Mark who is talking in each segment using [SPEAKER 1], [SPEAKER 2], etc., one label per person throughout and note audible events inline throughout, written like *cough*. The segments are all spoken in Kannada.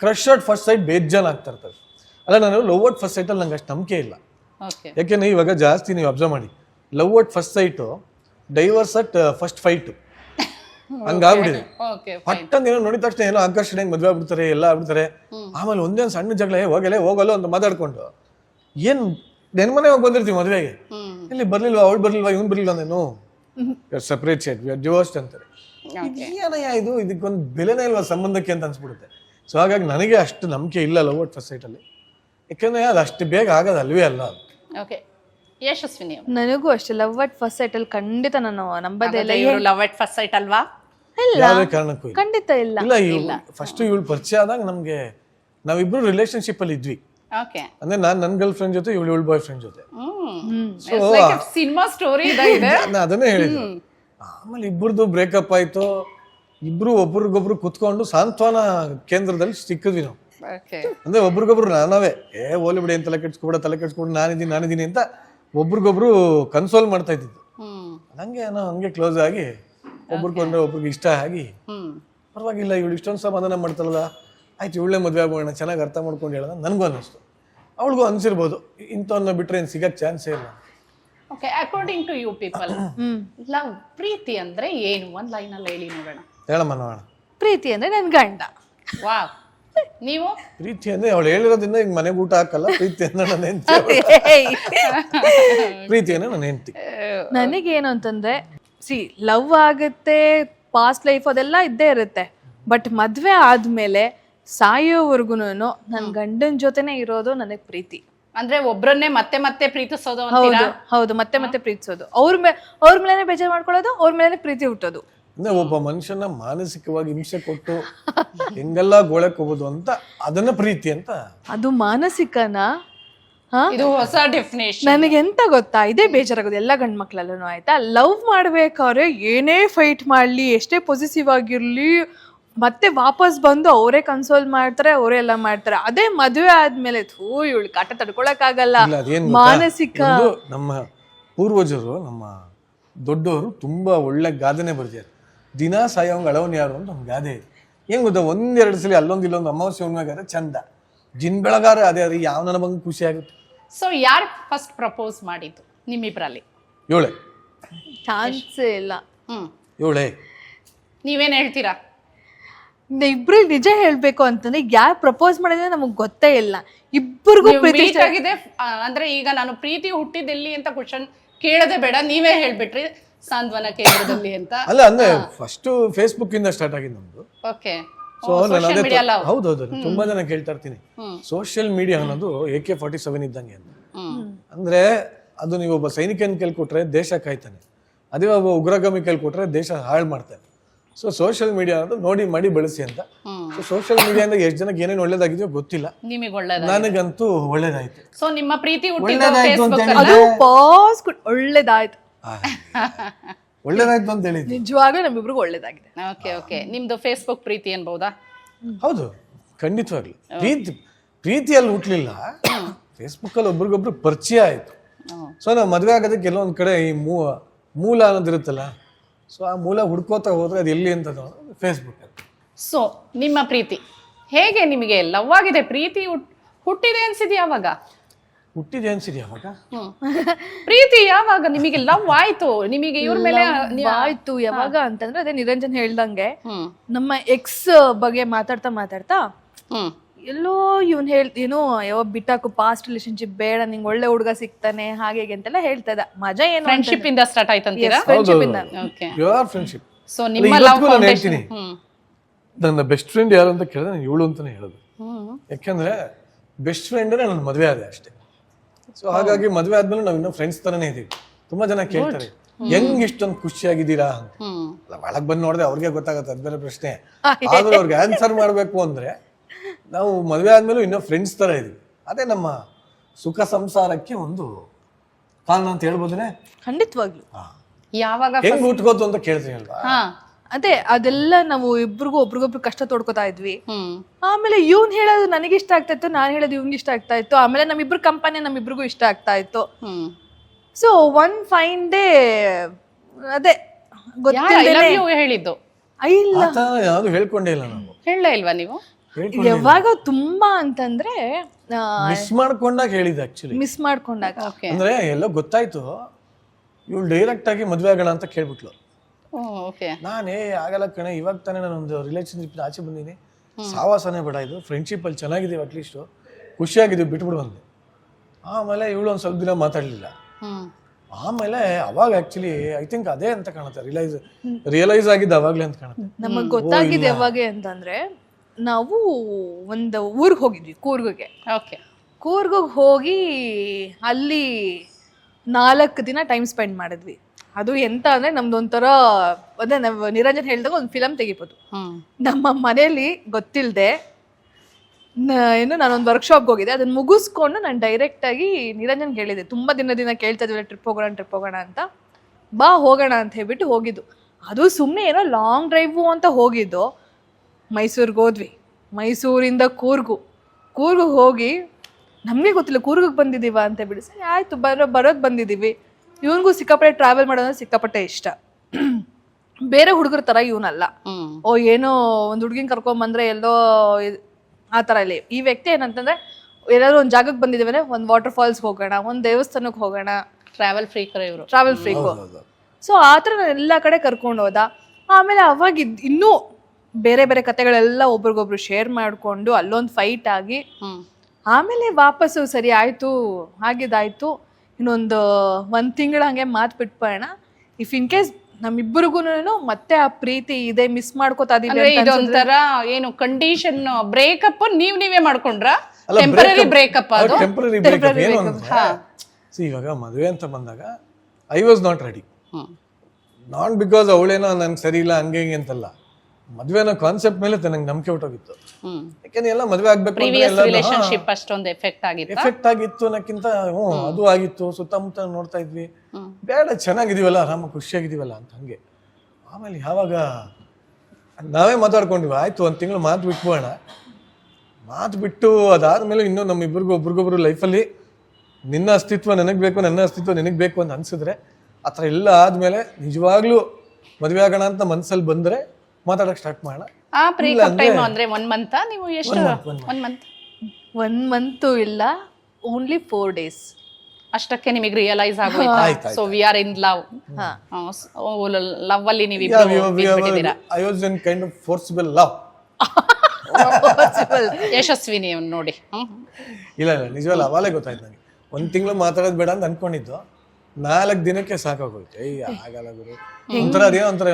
[SPEAKER 1] ಕ್ರಶ್ ಅಟ್ ಫಸ್ಟ್ ಸೈಟ್ ಬೇಜಾನ್ ಆಗ್ತಾ ಇರ್ತವೆ ಅಲ್ಲ ನಾನು ಲವ್ ಅಟ್ ಫಸ್ಟ್ ಸೈಟಲ್ಲಿ ನಂಗೆ ಅಷ್ಟು ನಂಬಿಕೆ ಇಲ್ಲ. ಯಾಕೆಂದ್ರೆ ಇವಾಗ ಜಾಸ್ತಿ ನೀವು ಅಬ್ಸರ್ವ್ ಮಾಡಿ. Love at first sight divorce at first fight ಹಂಗಾಗ್ಬಿಟ್ಟಿದೆ.
[SPEAKER 2] Okay
[SPEAKER 1] ಪಟ್ಟಂದ್ ಏನೋ ನೋಡಿದ ತಕ್ಷಣ ಏನೋ ಆಕರ್ಷಣೆ ಮದುವೆ ಆಗ್ಬಿಡ್ತಾರೆ ಎಲ್ಲ ಆಗ್ಬಿಡ್ತಾರೆ. ಆಮೇಲೆ ಒಂದೇ ಒಂದು ಸಣ್ಣ ಜಗಳ ಹೋಗಲೇ ಹೋಗಲ್ಲ ಅಂತ ಮಾತಾಡ್ಕೊಂಡು. ಏನ್ ನೆನ್ಮನೆ ಹೋಗಿ ಬಂದಿರ್ತೀವಿ ಮದುವೆಗೆ. ಇಲ್ಲಿ ಬರ್ಲಿಲ್ವಾ ಅವಳು ಬರ್ಲಿಲ್ವಾ ಇವ್ನು ಬರ್ಲಿಲ್ವಾ ಅಂದೇನು ಸಪ್ರೇಟ್ ಶೇಟ್ ವಿ ಆರ್ ಡಿವೋರ್ಸ್ಡ್ ಅಂತಾರೆ. ಏನಯ್ಯ ಇದು? ಇದಕ್ಕೊಂದು ಬೆಲೆನೇ ಇಲ್ವಾ ಸಂಬಂಧಕ್ಕೆ ಅಂತ ಅನ್ಸ್ಬಿಡುತ್ತೆ. ಸೊ ಹಾಗಾಗಿ ನನಗೆ ಅಷ್ಟು ನಂಬಿಕೆ ಇಲ್ಲ ಲವ್ ಅಟ್ ಫಸ್ಟ್ ಸೈಟಲ್ಲಿ ಯಾಕಂದ್ರೆ ಅದು ಅಷ್ಟು ಬೇಗ ಆಗೋದು ಅಲ್ವೇ ಅಲ್ಲ ಅದು.
[SPEAKER 2] ಓಕೆ ಯಶಸ್ವಿನಿ
[SPEAKER 3] ನನಗೂ ಅಷ್ಟೇ ಲವ್ ಅಟ್ ಫಸ್ಟ್ ಸೈಟ್ ಅಲ್ಲಿ ಖಂಡಿತ ನಾನು ನಂಬದೇ ಇಲ್ಲ.
[SPEAKER 2] ಇವರು ಲವ್ ಎಟ್ ಫಸ್ಟ್ ಸೈಟ್ ಅಲ್ವಾ?
[SPEAKER 3] ಇಲ್ಲ.
[SPEAKER 1] ಯಾವುದೇ ಕಾರಣಕ್ಕೂ ಇಲ್ಲ.
[SPEAKER 3] ಖಂಡಿತ ಇಲ್ಲ.
[SPEAKER 1] ಇಲ್ಲ ಇವಳು ಫಸ್ಟ್ ಇವಳು ಪರಿಚಯ ಆದಾಗ ನಮಗೆ ನಾವಿಬ್ರು ರಿಲೇಶನ್ಶಿಪ್ ಅಲ್ಲಿ ಇದ್ವಿ.
[SPEAKER 2] ಓಕೆ
[SPEAKER 1] ಅಂದ್ರೆ ನಾನು ನನ್ನ ಗರ್ಲ್ ಫ್ರೆಂಡ್ ಜೊತೆ ಇವಳು ಇವಳು ಬಾಯ್ ಫ್ರೆಂಡ್ ಜೊತೆ.
[SPEAKER 2] ಹ್ಮ್.
[SPEAKER 1] ಸೊ
[SPEAKER 2] ಸಿನಿಮಾ ಸ್ಟೋರಿ ಇದೆ ಇದೆ.
[SPEAKER 1] ನಾನು ಅದನ್ನೇ ಹೇಳಿದ್ದು. ಆಮೇಲೆ ಇಬ್ಬರದು ಬ್ರೇಕಪ್ ಆಯ್ತು. ಇಬ್ರು ಒಬ್ರಿಗೊಬ್ರು ಕುತ್ಕೊಂಡು ಸಾಂತ್ವನ ಕೇಂದ್ರದಲ್ಲಿ ಸಿಕ್ಕಿದ್ವಿ ನಾವು.
[SPEAKER 2] ಓಕೆ
[SPEAKER 1] ಅಂದ್ರೆ ಒಬ್ರಿಗೊಬ್ರು ನಾನವೇ ಏ ಓಲಿ ಬಿಡಿ ಅಂತ ತಲೆ ಕೆಡ್ಸ್ಕೊಬಿಡ ತಲೆ ಕೆಡ್ಸ್ಕೊಂಡು ನಾನಿದ್ದೀನಿ ನಾನಿದ್ದೀನಿ ಅಂತ ಒಬ್ರಿಗೊಬ್ರು ಕನ್ಸೋಲ್ ಮಾಡ್ತಾ ಇದ್ದಿದ್ದು. ನಂಗೆ ನಾವು ಹಂಗೆ ಕ್ಲೋಸ್ ಆಗಿ ಒಬ್ರಿಗೊಂಡ್ರೆ ಒಬ್ರಿಗೆ ಇಷ್ಟ ಆಗಿ
[SPEAKER 2] ಹ್ಮ್.
[SPEAKER 1] ಪರವಾಗಿಲ್ಲ ಇವಳು ಇಷ್ಟೊಂದು ಸಮಾಧಾನ ಮಾಡ್ತಾರಲ್ಲ ಆಯ್ತು ಇವಳೇ ಮದುವೆ ಆಗೋಣ ಚೆನ್ನಾಗಿ ಅರ್ಥ ಮಾಡ್ಕೊಂಡು ಹೇಳೋಣ ನನಗೂ ಅನ್ನಿಸ್ತು. ಅವಳಿಗೂ ಅನ್ಸಿರ್ಬೋದು ಇಂಥವನ್ನ ಬಿಟ್ರೆ ಏನು ಸಿಗಕ್ಕೆ ಚಾನ್ಸೇ ಇಲ್ಲ.
[SPEAKER 2] Okay according to you people
[SPEAKER 3] hmm.
[SPEAKER 2] Love ಪ್ರೀತಿ ಅಂದ್ರೆ ಏನು? ಒಂದು ಲೈನ್ ಅಲ್ಲಿ ಹೇಳಿ ನೋಡೋಣ.
[SPEAKER 1] ಹೇಳಮ್ಮ ನೋಡೋಣ
[SPEAKER 3] ಪ್ರೀತಿ ಅಂದ್ರೆ ನನ್ ಗಂಡ.
[SPEAKER 2] ವಾವ್. ನೀವು?
[SPEAKER 1] ಪ್ರೀತಿ ಅಂದ್ರೆ ಅವಳು ಹೇಳಿರೋದ್ರಿಂದ ಹಿಂಗ್ ಮನೆಗೆ ಊಟ ಹಾಕಲ್ಲ ಪ್ರೀತಿ ಅಂದ್ರೆ ನನ್ನ ಹೆಂಡತಿ.
[SPEAKER 3] ಏಯ್.
[SPEAKER 1] ಪ್ರೀತಿ ಅಂದ್ರೆ ನನ್ನ ಹೆಂಡತಿ.
[SPEAKER 3] ನನಗೇನು ಅಂತಂದ್ರೆ ಸಿ ಲವ್ ಆಗುತ್ತೆ ಪಾಸ್ಟ್ ಲೈಫ್ ಅದೆಲ್ಲ ಇದ್ದೇ ಇರುತ್ತೆ. ಬಟ್ ಮದ್ವೆ ಆದ್ಮೇಲೆ ಸಾಯೋವರೆಗೂ ನನ್ನ ಗಂಡನ ಜೊತೆನೆ ಇರೋದು ನನಗೆ ಪ್ರೀತಿ.
[SPEAKER 2] ಅಂದ್ರೆ ಒಬ್ರನ್ನೇ ಮತ್ತೆ ಮತ್ತೆ ಪ್ರೀತಿಸೋದು ಅಂತೀರಾ?
[SPEAKER 3] ಹೌದು ಹೌದು ಮತ್ತೆ ಮತ್ತೆ ಪ್ರೀತಿಸೋದು. ಅವ್ರ ಮೇಲೆ ಅವ್ರ ಮೇಲೆ ಬೇಜಾರು ಮಾಡ್ಕೊಳ್ಳೋದು ಅವ್ರ ಮೇಲೆ ಪ್ರೀತಿ ಹುಟ್ಟೋದು.
[SPEAKER 1] ಅಂದ್ರೆ ಒಬ್ಬ ಮನುಷ್ಯನ ಮಾನಸಿಕವಾಗಿ ಹಿಂಸೆ ಕೊಟ್ಟು *laughs* ಹೆಂಗೆಲ್ಲ ಗೋಳಕ್ ಹೋಗೋದು ಅಂತ ಅದನ್ನ ಪ್ರೀತಿ ಅಂತ?
[SPEAKER 3] ಅದು ಮಾನಸಿಕನಾ ಹಾ?
[SPEAKER 2] ಇದು ಹೊಸ ಡೆಫಿನೇಷನ್
[SPEAKER 3] ನನಗೆ ಎಂತ ಗೊತ್ತಾ? ಇದೇ ಬೇಜಾರಾಗೋದು. ಎಲ್ಲ ಗಂಡ್ ಮಕ್ಳಲ್ಲೂ ಆಯ್ತಾ? ಲವ್ ಮಾಡ್ಬೇಕಾದ್ರೆ ಏನೇ ಫೈಟ್ ಮಾಡ್ಲಿ ಎಷ್ಟೇ ಪೊಸಿಟಿವ್ ಆಗಿರ್ಲಿ ಮತ್ತೆ ವಾಪಸ್ ಬಂದು ಅವರೇ ಕನ್ಸೋಲ್ ಮಾಡ್ತಾರೆ ಅವರೇ ಎಲ್ಲ ಮಾಡ್ತಾರೆ. ಅದೇ ಮದುವೆ ಆದ್ಮೇಲೆ ಥೂ ಇವಳು ಕಾಟ ತಡ್ಕೊಳಕ್ಕಾಗಲ್ಲ.
[SPEAKER 1] ಇಲ್ಲ ಅದೇನ್ ಗೊತ್ತಾ?
[SPEAKER 3] ಮಾನಸಿಕ
[SPEAKER 1] ಒಂದು ನಮ್ಮ ಪೂರ್ವಜರು ನಮ್ಮ ದೊಡ್ಡವರು ತುಂಬಾ ಒಳ್ಳೆ ಗಾದೆನೆ ಬರ್ದಿದ್ದಾರೆ. ದಿನ ಸಾಯೋಂಗ್ ಅಳವನ್ ಯಾರು ಅಂತ ಒಂದು ಗಾದೆ ಇದೆ ಏನ್ ಗೊತ್ತಾ ಒಂದೆರಡು ಸಲ ಅಲ್ಲೊಂದು ಇಲ್ಲೊಂದು ಅಮಾವಾಸ್ಯ ಹುಣ್ಣಿಮೆಗಾರ ಚಂದ. ಜಿನ್ ಬೆಳಗಾರ ಅದೇ ಅದೇ ಯಾವ ನನ್ನ ಬಂಗ್ ಖುಷಿ ಆಗುತ್ತೆ?
[SPEAKER 2] ಸೊ ಯಾರು ಫಸ್ಟ್ ಪ್ರಪೋಸ್ ಮಾಡಿದ್ದು ನಿಮ್ಮಿಬ್ರಲ್ಲಿ?
[SPEAKER 1] ಏಳೆ.
[SPEAKER 3] ಚಾನ್ಸ್ ಇಲ್ಲ.
[SPEAKER 2] ಹ್ಮ್.
[SPEAKER 1] ಏಳೆ.
[SPEAKER 2] ನೀವೇನ್ ಹೇಳ್ತೀರಾ?
[SPEAKER 3] ಇಬ್ರು ನಿಜ ಹೇಳ್ಬೇಕು ಅಂತಂದ್ರೆ ಯಾರು ಪ್ರಪೋಸ್ ಮಾಡಿದ್ರೆ ನಮಗ್ ಗೊತ್ತೇ ಇಲ್ಲ. ಇಬ್ಬರಿಗೂ
[SPEAKER 2] ನೀವು
[SPEAKER 3] ಪ್ರೀತಿ
[SPEAKER 2] meet ಆಗಿದೆ ಆ, ಅಂದ್ರೆ ಈಗ ನಾನು ಪ್ರೀತಿ ಹುಟ್ಟಿದೆಲ್ಲಿ ಅಂತ ಕ್ವಶನ್ ಕೇಳದೆ ಬೇಡ ನೀವೇ ಹೇಳ್ಬಿಟ್ರಿ. ಸಾಂತ್ವನ ಕೇಂದ್ರದಲ್ಲಿ ಅಂತ.
[SPEAKER 1] ಅಲ್ಲ ಅಂದ್ರೆ ಫಸ್ಟ್ ಫೇಸ್ಬುಕ್ ಇಂದ ಸ್ಟಾರ್ಟ್ ಆಗಿದೆ ನಮ್ದು.
[SPEAKER 2] ಓಕೆ
[SPEAKER 1] ಸೊ ನಾನು ಅದೇ
[SPEAKER 2] ಮೀಡಿಯಾ
[SPEAKER 1] ಹೌದೌದು ತುಂಬಾ ಜನ ಕೇಳ್ತಾ ಇರ್ತೀನಿ. ಸೋಷಿಯಲ್ ಮೀಡಿಯಾ ಅನ್ನೋದು ಎ ಕೆ ಫಾರ್ಟಿ ಸೆವೆನ್ ಇದ್ದಂಗೆ ಅಂತ. ಅಂದ್ರೆ ಅದು ನೀವು ಒಬ್ಬ ಸೈನಿಕನ ಕೈಲಿ ಕೊಟ್ರೆ ದೇಶ ಕಾಯ್ತಾನೆ. ಅದೇ ಒಬ್ಬ ಉಗ್ರಗಾಮಿ ಕೈಲಿ ಕೊಟ್ರೆ ದೇಶ ಹಾಳು ಮಾಡ್ತಾನೆ. ಸೊ ಸೋಷಿಯಲ್ ಮೀಡಿಯಾ ಅನ್ನೋದು ನೋಡಿ ಮಾಡಿ ಬಳಸಿ ಅಂತ. ಸೊ ಸೋಷಿಯಲ್ ಮೀಡಿಯಾದಿಂದ ಎಷ್ಟು ಜನಕ್ಕೆ ಏನೇನು ಒಳ್ಳೇದಾಗಿದೆಯೋ ಗೊತ್ತಿಲ್ಲ.
[SPEAKER 2] ನಿಮಗೆ ಒಳ್ಳೇದ
[SPEAKER 1] ನನಗಂತೂ ಒಳ್ಳೇದಾಯ್ತು.
[SPEAKER 2] ಸೊ ನಿಮ್ಮ ಪ್ರೀತಿ ಹುಟ್ಟಿದ್ದು
[SPEAKER 1] ಒಳ್ಳೇದಾಯ್ತು ಅಂತ
[SPEAKER 3] ಒಳ್ಳೇದಾಯ್ತು. *laughs*
[SPEAKER 1] ಒಳ್ಳೇದಾಯ್ತು ಅಂತ ಹೇಳಿದ್ವಿ
[SPEAKER 3] ನಿಜವಾಗ್ಲೂ ನಮ್ಮಿಬ್ರಿಗೂ ಒಳ್ಳೇದಾಗಿದೆ.
[SPEAKER 2] ಓಕೆ ಓಕೆ ನಿಮ್ದು ಫೇಸ್ಬುಕ್ ಪ್ರೀತಿ ಅನ್ಬಹುದಾ?
[SPEAKER 1] ಹೌದು ಖಂಡಿತವಾಗ್ಲಿ. ಪ್ರೀತಿ ಪ್ರೀತಿಯಲ್ಲಿ ಹುಟ್ಲಿಲ್ಲ. *coughs* ಫೇಸ್ಬುಕ್ಕಲ್ಲಿ ಒಬ್ರಿಗೊಬ್ರು ಪರಿಚಯ ಆಯ್ತು. ಸೊ ನಾವು ಮದುವೆ ಆಗೋದಕ್ಕೆ ಕೆಲವೊಂದು ಕಡೆ ಈ ಮೂ ಮೂಲ ಅನ್ನೋದಿರುತ್ತಲ್ಲ ಸೊ ಆ ಮೂಲ ಹುಡ್ಕೋತಾ ಹೋದ್ರೆ ಅದು ಎಲ್ಲಿ ಅಂತ ಫೇಸ್ಬುಕ್
[SPEAKER 2] ಸೊ ನಿಮ್ಮ ಪ್ರೀತಿ. ಹೇಗೆ ನಿಮಗೆ ಲವ್ ಆಗಿದೆ? ಪ್ರೀತಿ ಹುಟ್- ಹುಟ್ಟಿದೆ ಅನ್ಸಿದ್ಯಾ ಯಾವಾಗ
[SPEAKER 1] ಹುಟ್ಟಿದೆ ಅನ್ಸಿದ್ಯಾ ಅವಾಗ.
[SPEAKER 2] ಪ್ರೀತಿ ಯಾವಾಗ ನಿಮಗೆ ಲವ್ ಆಯ್ತು? ನಿಮಗೆ ಇವ್ರ ಮೇಲೆ ನೀ-
[SPEAKER 3] ಆಯ್ತು ಯಾವಾಗ ಅಂತಂದ್ರೆ ಅದೇ ನಿರಂಜನ್ ಹೇಳ್ದಂಗೆ.
[SPEAKER 2] ಹ್ಮ್
[SPEAKER 3] ನಮ್ಮ ಎಕ್ಸ್ ಬಗ್ಗೆ ಮಾತಾಡ್ತಾ ಮಾತಾಡ್ತಾ
[SPEAKER 2] ಹ್ಮ್
[SPEAKER 3] ಎಲ್ಲೋ ಇವನ್ ಹೇಳ್ ಏನೋ ಯಾವ ಬಿಟ್ಟಾಕು ಪಾಸ್ಟ್ ರಿಲೇಶನ್ಶಿಪ್ ಬೇಡ ನಿಂಗೆ ಒಳ್ಳೆ ಹುಡುಗ ಸಿಗ್ತಾನೆ ಹಾಗೆ ಹೀಗೆ ಅಂತೆಲ್ಲ ಹೇಳ್ತಾ ಇದ್ದ. ಮಜಾ ಏನು
[SPEAKER 2] ಫ್ರೆಂಡ್ಶಿಪ್ ಇಂದ ಸ್ಟಾರ್ಟ್ ಆಯ್ತಂತೀರಾ
[SPEAKER 3] ಫ್ರೆಂಡ್ಶಿಪ್ ಇಂದ.
[SPEAKER 2] ಓಕೆ
[SPEAKER 1] ಪ್ಯೂರ್ ಫ್ರೆಂಡ್ಶಿಪ್
[SPEAKER 2] ಸೊ ನಿಮ್ಮ ಲವ್
[SPEAKER 1] ಇವತ್ತಿಗೂ ನಾನು
[SPEAKER 2] ಫೌಂಡೇಶನ್
[SPEAKER 1] ಹೇಳ್ತೀನಿ.
[SPEAKER 2] ಹ್ಮ್.
[SPEAKER 1] ನನ್ನ ಬೆಸ್ಟ್ ಫ್ರೆಂಡ್ ಯಾರು ಅಂತ ಕೇಳಿದ್ರೆ ನಾನು ಇವಳು ಅಂತಾನೆ ಹೇಳೋದು.
[SPEAKER 2] ಹ್ಮ್.
[SPEAKER 1] ಯಾಕೆಂದ್ರೆ ಬೆಸ್ಟ್ ಫ್ರೆಂಡ್ ನನ್ನ ಮದುವೆ ಆದೆ ಅಷ್ಟೇ. ಸೊ ಹಾಗಾಗಿ ಮದುವೆ ಆದ್ಮೇಲೆ ನಾವು ಇನ್ನೂ ಫ್ರೆಂಡ್ಸ್ ತರನೇ ಇದೀವಿ. ತುಂಬಾ ಜನ ಕೇಳ್ತಾರೆ ಹೆಂಗ್ ಇಷ್ಟೊಂದು ಖುಷಿಯಾಗಿದ್ದೀರಾ? ಅಲ್ಲ ಒಳಗ್ ಬಂದು ನೋಡಿದ್ರೆ ಅವ್ರಿಗೆ ಗೊತ್ತಾಗತ್ತೆ ಅದ್ ಬೇರೆ ಪ್ರಶ್ನೆ. ಆದ್ರೆ ಅವ್ರಿಗೆ ಆನ್ಸರ್ ಮಾಡ್ಬೇಕು ಅಂದ್ರೆ ನಾವು ಮದುವೆ ಆದ್ಮೇಲೂ ಇನ್ನೂ ಫ್ರೆಂಡ್ಸ್ ತರ ಇದೀವಿ. ಅದೇ ನಮ್ಮ ಸುಖ ಸಂಸಾರಕ್ಕೆ ಒಂದು ಕಾರಣ ಅಂತ ಹೇಳ್ಬೋದ್ರೆ
[SPEAKER 3] ಖಂಡಿತವಾಗ್ಲು.
[SPEAKER 2] ಯಾವಾಗ
[SPEAKER 1] ಹೆಂಗ್ ಉಟ್ಕೋತು ಅಂತ ಕೇಳ್ತೀನಿ ಅಲ್ವಾ?
[SPEAKER 3] ಅದೇ ಅದೆಲ್ಲ ನಾವು ಇಬ್ರಿಗೂ ಒಬ್ರಿಗೊಬ್ರು ಕಷ್ಟ ತೋಡ್ಕೊತಾ ಇದ್ವಿ.
[SPEAKER 2] ಹ್ಮ್.
[SPEAKER 3] ಆಮೇಲೆ ಇವ್ನ್ ಹೇಳೋದು ನನಗೆ ಇಷ್ಟ ಆಗ್ತಾ ಇತ್ತು ನಾನು ಹೇಳೋದು ಇವ್ನಿಗೆ ಇಷ್ಟ ಆಗ್ತಾ ಇತ್ತು. ಆಮೇಲೆ ನಮ್ಮಿಬ್ರು ಕಂಪನಿ ನಮ್ಮಿಬ್ರಿಗೂ ಇಷ್ಟ ಆಗ್ತಾ ಇತ್ತು.
[SPEAKER 2] ಹ್ಮ್.
[SPEAKER 3] ಸೊ ಒನ್ ಫೈನ್ ಡೇ ಅದೇ
[SPEAKER 2] ಯಾರು? ಐ ಲವ್
[SPEAKER 3] ಗೊತ್ತಿಲ್ಲ
[SPEAKER 2] ಯು ಹೇಳಿದ್ದು.
[SPEAKER 3] ಇಲ್ಲ.
[SPEAKER 1] ಯಾವ್ದು ಹೇಳ್ಕೊಂಡೇ ಇಲ್ಲ ನಾವು
[SPEAKER 2] ಹೇಳಲೇ ಇಲ್ವಾ ನೀವು?
[SPEAKER 3] ಯಾವಾಗ ತುಂಬಾ ಅಂತಂದ್ರೆ
[SPEAKER 1] ಮಿಸ್ ಮಾಡ್ಕೊಂಡಾಗ ಹೇಳಿದ ಆಕ್ಚುಲಿ
[SPEAKER 3] ಮಿಸ್ ಮಾಡ್ಕೊಂಡಾಗ.
[SPEAKER 2] ಓಕೆ
[SPEAKER 1] ಅಂದ್ರೆ ಎಲ್ಲೋ ಗೊತ್ತಾಯ್ತು. ಇವಳು ಡೈರೆಕ್ಟ್ ಆಗಿ ಮದುವೆ ಆಗೋಣ ಅಂತ ಕೇಳ್ಬಿಟ್ಲು.
[SPEAKER 2] ಓಕೆ
[SPEAKER 1] ನಾನೇ ಆಗಲ್ಲ ಕಣೆ ಇವಾಗ ತಾನೇ ನಾನು ಒಂದು ರಿಲೇಶನ್ಶಿಪ್ ಆಚೆ ಬಂದಿದ್ದೀನಿ. ಸಾವಾಸನೆ ಬೇಡ ಇದು. ಫ್ರೆಂಡ್ಶಿಪ್ ಅಲ್ಲಿ ಚೆನ್ನಾಗಿದ್ದೀವಿ ಅಟ್ಲೀಸ್ಟ್ ಖುಷಿಯಾಗಿದ್ದೀವಿ ಬಿಟ್ಬಿಡು ಅಂದೆ. ಆಮೇಲೆ ಇವಳು ಒಂದು ಸ್ವಲ್ಪ ದಿನ ಮಾತಾಡಲಿಲ್ಲ. ಆಮೇಲೆ ಅವಾಗ ಆಕ್ಚುಲಿ ಐ ಥಿಂಕ್ ಅದೇ ಅಂತ ಕಾಣುತ್ತೆ. ರಿಯಲೈಸ್ ರಿಯಲೈಸ್ ಆಗಿದ್ದು ಅವಾಗ್ಲೇ ಅಂತ ಕಾಣುತ್ತೆ.
[SPEAKER 3] ನಮಗ್ ಗೊತ್ತಾಗಿದೆ ಯಾವಾಗೆ ಅಂತಂದ್ರೆ ನಾವು ಒಂದು ಊರಿಗೆ ಹೋಗಿದ್ವಿ ಕೂರ್ಗಿಗೆ.
[SPEAKER 2] ಓಕೆ
[SPEAKER 3] ಕೂರ್ಗಿಗೆ ಹೋಗಿ ಅಲ್ಲಿ ನಾಲ್ಕು ದಿನ ಟೈಮ್ ಸ್ಪೆಂಡ್ ಮಾಡಿದ್ವಿ. ಅದು ಎಂತ ಅಂದ್ರೆ ನಮ್ದು ಒಂಥರ ಅದೇ ನಾವು ನಿರಂಜನ್ ಹೇಳಿದಾಗ ಒಂದು ಫಿಲಮ್ ತೆಗಿಬೋದು. ನಮ್ಮ ಮನೇಲಿ ಗೊತ್ತಿಲ್ಲದೆ ಏನು ನಾನೊಂದು ವರ್ಕ್ಶಾಪ್ಗೆ ಹೋಗಿದ್ದೆ. ಅದನ್ನ ಮುಗಿಸ್ಕೊಂಡು ನಾನು ಡೈರೆಕ್ಟಾಗಿ ನಿರಂಜನ್ ಹೇಳಿದೆ ತುಂಬ ದಿನ ಕೇಳ್ತಾ ಇದ್ವಿ ಟ್ರಿಪ್ ಹೋಗೋಣ ಟ್ರಿಪ್ ಹೋಗೋಣ ಅಂತ. ಬಾ ಹೋಗೋಣ ಅಂತ ಹೇಳ್ಬಿಟ್ಟು ಹೋಗಿದ್ದು. ಅದು ಸುಮ್ಮನೆ ಏನೋ ಲಾಂಗ್ ಡ್ರೈವು ಅಂತ ಹೋಗಿದ್ದು. ಮೈಸೂರಿಗೆ ಹೋದ್ವಿ. ಮೈಸೂರಿಂದ ಕೂರ್ಗು. ಕೂರ್ಗು ಹೋಗಿ ನಮಗೆ ಗೊತ್ತಿಲ್ಲ ಕೂರ್ಗಿಗೆ ಬಂದಿದ್ದೀವ ಅಂತ ಬಿಡಿಸಿ ಆಯಿತು ಬರೋ ಬರೋದು ಬಂದಿದ್ದೀವಿ. ಇವನಿಗೂ ಸಿಕ್ಕಾಪಟ್ಟೆ ಟ್ರಾವೆಲ್ ಮಾಡೋದಂದ್ರೆ ಸಿಕ್ಕಾಪಟ್ಟೆ ಇಷ್ಟ. ಬೇರೆ ಹುಡುಗರ ತರ ಇವನಲ್ಲ. ಓ ಏನೋ ಒಂದು ಹುಡುಗಿನ ಕರ್ಕೊಂಬಂದ್ರೆ ಎಲ್ಲೋ ಆ ಥರ ಇಲ್ಲಿ. ಈ ವ್ಯಕ್ತಿ ಏನಂತಂದ್ರೆ ಎಲ್ಲಾದ್ರೂ ಒಂದು ಜಾಗಕ್ಕೆ ಬಂದಿದ್ದೇವೆ ಒಂದ್ ಒಂದು ವಾಟರ್ ಫಾಲ್ಸ್ ಹೋಗೋಣ ಒಂದು ದೇವಸ್ಥಾನಕ್ಕೆ ಹೋಗೋಣ.
[SPEAKER 2] ಟ್ರಾವೆಲ್ ಫ್ರೀಕರ್ ಇವರು.
[SPEAKER 3] ಟ್ರಾವೆಲ್ ಫ್ರೀಕು ಸೊ ಆ ಥರ ನಾನು ಎಲ್ಲ ಕಡೆ ಕರ್ಕೊಂಡು ಹೋದ. ಆಮೇಲೆ ಅವಾಗ ಇನ್ನೂ ಬೇರೆ ಬೇರೆ ಕತೆಗಳೆಲ್ಲ ಒಬ್ರಿಗೊಬ್ರು ಶೇರ್ ಮಾಡಿಕೊಂಡು ಅಲ್ಲೊಂದು ಫೈಟ್ ಆಗಿ ಆಮೇಲೆ ವಾಪಸ್ಸು ಸರಿ ಆಯಿತು ಆಗಿದ್ದಾಯ್ತು ಇನ್ನೊಂದು ಒಂದು ತಿಂಗಳು ಹಂಗೆ ಮಾತು ಬಿಟ್ಬೋಣ ಇಫ್ ಇನ್ ಕೇಸ್ ನಮ್ಮಿಬ್ಬರಿಗೂ ಮತ್ತೆ ಆ ಪ್ರೀತಿ ಇದೆ ಮಿಸ್ ಮಾಡ್ಕೋತಾ
[SPEAKER 2] ಅಂದ್ರೆ
[SPEAKER 3] ಅಂತ
[SPEAKER 2] ಇದೊಂಥರ ಏನು ಕಂಡೀಷನ್ ಬ್ರೇಕಪ್ ನೀವ್ ನೀವೇ ಮಾಡ್ಕೊಂಡ್ರ? ಟೆಂಪರರಿ ಬ್ರೇಕಪ್ ಅದು?
[SPEAKER 1] ಟೆಂಪರರಿ ಬ್ರೇಕಪ್ ಏನು ಅಂದ್ರೆ see, ಇವಾಗ ಮದುವೆ ಅಂತ ಬಂದಾಗ I was not ready not because ಅವಳೇನೋ ನನ್ಗೆ ಸರಿ ಇಲ್ಲ ಹಂಗೆ ಹಿಂಗೆ ಅಂತಲ್ಲ. ಮದುವೆ ಅನ್ನೋ ಕಾನ್ಸೆಪ್ಟ್ ಮೇಲೆ ನನಗೆ ನಂಬಿಕೆ ಹೊಟ್ಟೋಗಿತ್ತು. ಯಾಕೆಂದ್ರೆ ಎಲ್ಲ ಮದುವೆ ಆಗ್ಬೇಕು
[SPEAKER 2] ರಿಲೇಶನ್ಶಿಪ್ ಅಷ್ಟೊಂದು ಎಫೆಕ್ಟ್ ಆಗಿತ್ತು?
[SPEAKER 1] ಎಫೆಕ್ಟ್ ಆಗಿತ್ತು ಅನ್ನಕ್ಕಿಂತ ಹ್ಞೂ ಅದು ಆಗಿತ್ತು ಸುತ್ತಮುತ್ತ ನೋಡ್ತಾ ಇದ್ವಿ. ಬೇಡ ಚೆನ್ನಾಗಿದೀವಲ್ಲ ಆರಾಮ ಖುಷಿಯಾಗಿದೀವಲ್ಲ ಅಂತ ಹಂಗೆ. ಆಮೇಲೆ ಯಾವಾಗ ನಾವೇ ಮಾತಾಡ್ಕೊಂಡಿವಿ ಆಯ್ತು ಒಂದು ತಿಂಗಳು ಮಾತು ಬಿಟ್ಬೋಣ ಮಾತು ಬಿಟ್ಟು ಅದಾದ್ಮೇಲೆ ಇನ್ನೂ ನಮ್ಮಿಬ್ಬರಿಗೂ ಒಬ್ರಿಗೊಬ್ರು ಲೈಫಲ್ಲಿ ನಿನ್ನ ಅಸ್ತಿತ್ವ ನನಗೆ ಬೇಕು ನನ್ನ ಅಸ್ತಿತ್ವ ನಿನಗೆ ಬೇಕು ಅಂತ ಅನ್ಸಿದ್ರೆ ಆ ಥರ ಎಲ್ಲ ಆದ್ಮೇಲೆ ನಿಜವಾಗ್ಲೂ ಮದುವೆ ಆಗೋಣ ಅಂತ ಮನಸ್ಸಲ್ಲಿ ಬಂದ್ರೆ ಮಾತಾಡಕ್ ಸ್ಟಾರ್ಟ್ ಮಾಡೋಣ
[SPEAKER 2] ಆ ಬ್ರೇಕಪ್ ಟೈಮ್ ಅಂದ್ರೆ ಒನ್ ಮಂತ್ ನೀವು ಎಷ್ಟು ಒನ್ ಮಂತ್
[SPEAKER 3] ಒನ್ ಮಂತು ಇಲ್ಲ ಓನ್ಲಿ ಫೋರ್ ಡೇಸ್
[SPEAKER 2] ಅಷ್ಟಕ್ಕೆ ನಿಮಗೆ ರಿಯಲೈಸ್ ಆಗೋಯ್ತು? So we are in love
[SPEAKER 3] ಹಾ.
[SPEAKER 2] ಲವ್ ಅಲ್ಲಿ ನೀವು
[SPEAKER 1] I kind of forcible love
[SPEAKER 2] ಯಶಸ್ವಿ ನೀವು ನೋಡಿ.
[SPEAKER 1] ಇಲ್ಲ ಇಲ್ಲ ನಿಜವಲ್ಲ ಅವಾಗಲೇ ಗೊತ್ತಾಯ್ತು ನನಗೆ. ಒಂದು ತಿಂಗಳು ಮಾತಾಡೋದು ಬೇಡ ಅಂತ ಅನ್ಕೊಂಡಿದ್ದು. ನಾಲ್ಕು ದಿನಕ್ಕೆ ಸಾಕಾಗೋಯ್ತು. ಏಯ್ ಆಗಲ್ಲ ಗುರು. ಒಂಥರ ಅದೇನೋ ಒಂಥರ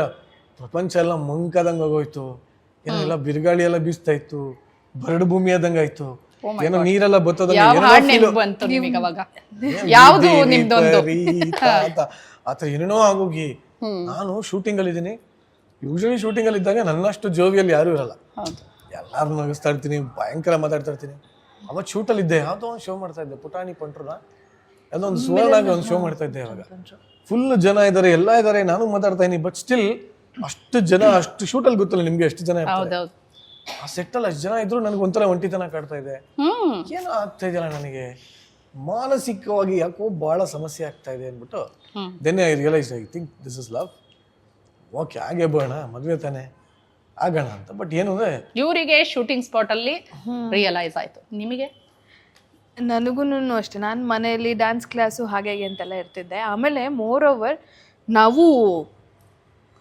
[SPEAKER 1] ಪ್ರಪಂಚ ಎಲ್ಲ ಮುಂಕದಂಗೆ ಆಗೋಯ್ತು. ಏನೆಲ್ಲ ಎಲ್ಲ ಬಿರುಗಾಳಿ ಎಲ್ಲ ಬೀಸ್ತಾ ಇತ್ತು. ಬರಡು ಭೂಮಿ ಆದಂಗೆ ಆಯ್ತು. ಏನೋ ನೀರೆಲ್ಲ
[SPEAKER 2] ಯಾವ
[SPEAKER 1] ಏನೋ ಅಂತ *laughs* ಆತರ ಏನೇನೋ ಆಗೋಗಿ. ನಾನು ಶೂಟಿಂಗ್ ಅಲ್ಲಿ ಇದ್ದೀನಿ ಯೂಶಲಿ ಶೂಟಿಂಗ್ ಅಲ್ಲಿ ಇದ್ದಾಗ ನನ್ನಷ್ಟು ಜೋವಿಯಲ್ಲಿ ಯಾರು ಇರಲ್ಲ.
[SPEAKER 2] ಹೌದು.
[SPEAKER 1] ಎಲ್ಲಾರು ನಗಿಸ್ತಾ ಇರ್ತೀನಿ ಭಯಂಕರ ಮಾತಾಡ್ತಾ ಇರ್ತೀನಿ. ಅವತ್ತು ಶೂಟಲ್ಲಿ ಇದ್ದೆ. ಯಾವುದೋ ಒಂದು ಶೋ ಮಾಡ್ತಾ ಇದ್ದೆ. ಪುಟಾಣಿ ಪಂಟ್ರನ. ಯಾವುದೋ ಒಂದು ಸುವರ್ಣಾಗಿ ಒಂದು ಶೋ ಮಾಡ್ತಾ ಇದ್ದೆ ಅವಾಗ ಫುಲ್ ಜನ ಇದ್ದಾರೆ ಎಲ್ಲ ಇದ್ದಾರೆ ನಾನು ಮಾತಾಡ್ತಾ ಇದೀನಿ ಬಟ್ ಸ್ಟಿಲ್ ಅಷ್ಟು ಜನ ಅಷ್ಟು ಶೂಟಲ್ಲಿ ಗೊತ್ತಿಲ್ಲ ನಿಮ್ಗೆ ಎಷ್ಟು ಜನ ಇರ್ತಾರೆ.
[SPEAKER 2] ಹೌದೌದು.
[SPEAKER 1] ಆ ಸೆಟ್ಟಲ್ಲಿ ಅಷ್ಟು ಜನ ಇದ್ರು ನನಗೆ ಒಂಥರ ಒಂಟಿತನ ಕಾಡ್ತಾ ಇದೆ.
[SPEAKER 2] ಹ್ಮ್.
[SPEAKER 1] ಏನೋ ಆಗ್ತಾ ಇದೆಯಲ್ಲ ನನಗೆ? ಮಾನಸಿಕವಾಗಿ ಯಾಕೋ ಬಹಳ ಸಮಸ್ಯೆ ಆಗ್ತಾ ಇದೆ ಅಂದ್ಬಿಟ್ಟು
[SPEAKER 2] ಹ್ಮ್.
[SPEAKER 1] Then I realise I think this is love okay ಹಾಗೆ ಬೋಣ ಮದುವೆ ತಾನೆ. ಆಗೋಣ ಅಂತ. ಬಟ್ ಏನು ಅಂದ್ರೆ
[SPEAKER 2] ಇವರಿಗೆ ಶೂಟಿಂಗ್ ಸ್ಪಾಟ್ ಅಲ್ಲಿ ರಿಯಲೈಸ್ ಆಯ್ತು. ನಿಮಗೆ?
[SPEAKER 3] ನನಗೂ ಅಷ್ಟೇ. ನಾನು ಮನೆಯಲ್ಲಿ ಡ್ಯಾನ್ಸ್ ಕ್ಲಾಸು ಹಾಗೆ ಹೀಗೆ ಅಂತೆಲ್ಲ ಇರ್ತಿದ್ದೆ. ಆಮೇಲೆ ಮೋರ್ ಓವರ್ ನಾವು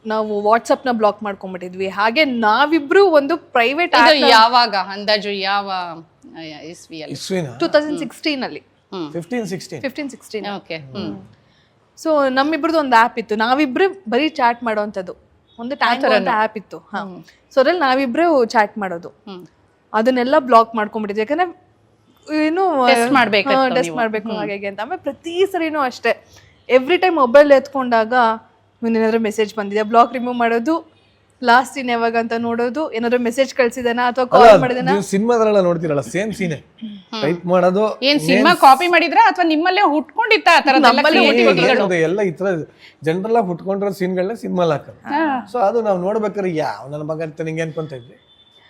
[SPEAKER 3] ನಾವು ವಾಟ್ಸಪ್ನ ಬ್ಲಾಕ್ ಮಾಡ್ಕೊಂಡ್ಬಿಟ್ಟಿದ್ವಿ. ಹಾಗೆ ನಾವಿಬ್ರು ಒಂದು ಪ್ರೈವೇಟ್
[SPEAKER 2] ಇದು ಯಾವಾಗ? ಅಂದಾಜು ಯಾವ ಆ, ಇಸ್ವಿಯಲ್ಲಿ
[SPEAKER 1] ಇಸ್ವಿನ?
[SPEAKER 3] ಟೂ ತೌಸಂಡ್ ಸಿಕ್ಸ್ಟೀನಲ್ಲಿ
[SPEAKER 2] ಹ್ಮ್.
[SPEAKER 1] Fifteen sixteen
[SPEAKER 3] fifteen sixteen
[SPEAKER 2] okay hmm.
[SPEAKER 3] So ನಮ್ಮಿಬ್ರದ್ದು ಒಂದು ಆ್ಯಪ್ ಇತ್ತು. ನಾವಿಬ್ರು ಬರೀ ಚಾಟ್ ಮಾಡೋವಂಥದ್ದು ಒಂದು ಟ್ಯಾಂಕ್ ಅಂತ ಆ್ಯಪ್ ಇತ್ತು. ಹಾಂ. ಸೊ ಅದ್ರಲ್ಲಿ ನಾವಿಬ್ರು ಚಾಟ್ ಮಾಡೋದು. ಅದನ್ನೆಲ್ಲ ಬ್ಲಾಕ್ ಮಾಡ್ಕೊಂಡ್ಬಿಟ್ಟಿದ್ವಿ. ಯಾಕಂದ್ರೆ ಏನು ಟೆಸ್ಟ್ ಮಾಡಬೇಕು ಹಾಗೆ ಹೀಗೆ ಅಂತ. ಆಮೇಲೆ ಪ್ರತಿ ಸರಿನೂ ಅಷ್ಟೇ. ಎವ್ರಿ ಟೈಮ್ ಮೊಬೈಲ್ ಎತ್ಕೊಂಡಾಗ ಏನಾದ್ರು ಮೆಸೇಜ್ ಬಂದಿದೆ ಬ್ಲಾಕ್ ರಿಮೂವ್ ಮಾಡೋದು ಲಾಸ್ಟ್ ಸೀನ್ ಯಾವಾಗ ಅಂತ ನೋಡೋದು ಏನಾದ್ರು ಮೆಸೇಜ್ ಕಳ್ಸಿದಾನ ಅಥವಾ ಕಾಲ್ ಮಾಡಿದಾನ
[SPEAKER 1] ನೀವು ಸಿನಿಮಾದ್ರೆಲ್ಲ ನೋಡ್ತೀರಲ್ಲ ಸೇಮ್ ಸೀನ್ ಟೈಪ್ ಮಾಡೋದು
[SPEAKER 2] ಏನ್ ಸಿನಿಮಾ ಕಾಪಿ ಮಾಡಿದ್ರ ಅಥವಾ ನಿಮ್ಮಲ್ಲೇ ಹುಟ್ಕೊಂಡಿತ್ತ ಆ ತರದೆಲ್ಲ?
[SPEAKER 1] ಏನಿದೆ, ಎಲ್ಲ ಈ ತರ ಜನರಲ್ ಆಗಿ ಹುಟ್ಕೊಂಡಿರೋ ಸೀನ್ಗಳನ್ನ ಸಿನಿಮಾಲ್ ಹಾಕೋದು. ಸೊ ಅದು ನಾವು ನೋಡಬೇಕಾದ್ರೆ ಯಾವ ನನ್ನ ಮಗ ಅಂತ ನಿಂಗೆ ಅನ್ಕೊಂತ ಇದ್ವಿ.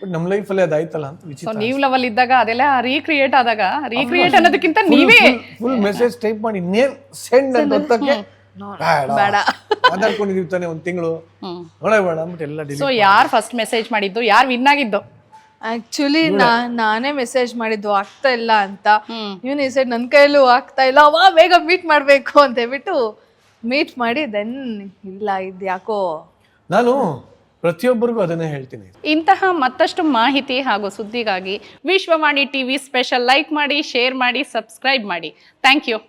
[SPEAKER 1] ಬಟ್ ನಮ್ಮ ಲೈಫಲ್ಲಿ ಅದಾಯ್ತಲ್ಲ ಅಂತ
[SPEAKER 2] ಸೊ
[SPEAKER 1] ವಿಚಿತ್ರ
[SPEAKER 2] ನೀವ್ ಲೆವೆಲ್ ಇದ್ದಾಗ ಅದೆಲ್ಲ ರೀಕ್ರಿಯೇಟ್ ಆದಾಗ ರೀಕ್ರಿಯೇಟ್ ಅನ್ನೋದಕ್ಕಿಂತ ನೀವೇ
[SPEAKER 1] ಫುಲ್ ಮೆಸೇಜ್ ಟೈಪ್ ಮಾಡಿ ಇನ್ನೇನ್ ಸೆಂಡ್ ಅಂತ ಹೊತ್ತಕ್ಕೆ ಬೇಡ.
[SPEAKER 3] ಬೇಡ.
[SPEAKER 1] ಮಾತಾಡ್ಕೊಂಡಿದೀವಿ ತಾನೆ ಒಂದ್ ತಿಂಗಳು.
[SPEAKER 2] ಹ್ಮ್.
[SPEAKER 1] ನೋಡೇ ಬೇಡ ಅಂದ್ಬಿಟ್ಟು ಎಲ್ಲ
[SPEAKER 2] ಸೊ ಯಾರ್ ಫಸ್ಟ್ ಮೆಸೇಜ್ ಮಾಡಿದ್ದು? ಯಾರು ವಿನ್ ಆಗಿದ್ದು?
[SPEAKER 3] ಆಕ್ಚುಲಿ ನಾ ನಾನೇ ಮೆಸೇಜ್ ಮಾಡಿದ್ದು ಆಗ್ತಾ ಇಲ್ಲ ಅಂತ.
[SPEAKER 2] ಯು
[SPEAKER 3] ಇವನು ಈ ಸೈಡ್ ನನ್ನ ಕೈಯಲ್ಲೂ ಆಗ್ತಾ ಇಲ್ಲ. ಅವಾ ಬೇಗ ಮೀಟ್ ಮಾಡಬೇಕು ಅಂತ ಹೇಳ್ಬಿಟ್ಟು ಮೀಟ್ ಮಾಡಿ ದೆನ್ ಇಲ್ಲ ಇದು ಯಾಕೋ?
[SPEAKER 1] ನಾನು ಪ್ರತಿಯೊಬ್ಬರಿಗೂ ಅದನ್ನೇ ಹೇಳ್ತೀನಿ.
[SPEAKER 2] ಇಂತಹ ಮತ್ತಷ್ಟು ಮಾಹಿತಿ ಹಾಗೂ ಸುದ್ದಿಗಾಗಿ ವಿಶ್ವವಾಣಿ ಟಿವಿ ಸ್ಪೆಷಲ್ ಲೈಕ್ ಮಾಡಿ ಶೇರ್ ಮಾಡಿ ಸಬ್ಸ್ಕ್ರೈಬ್ ಮಾಡಿ. Thank you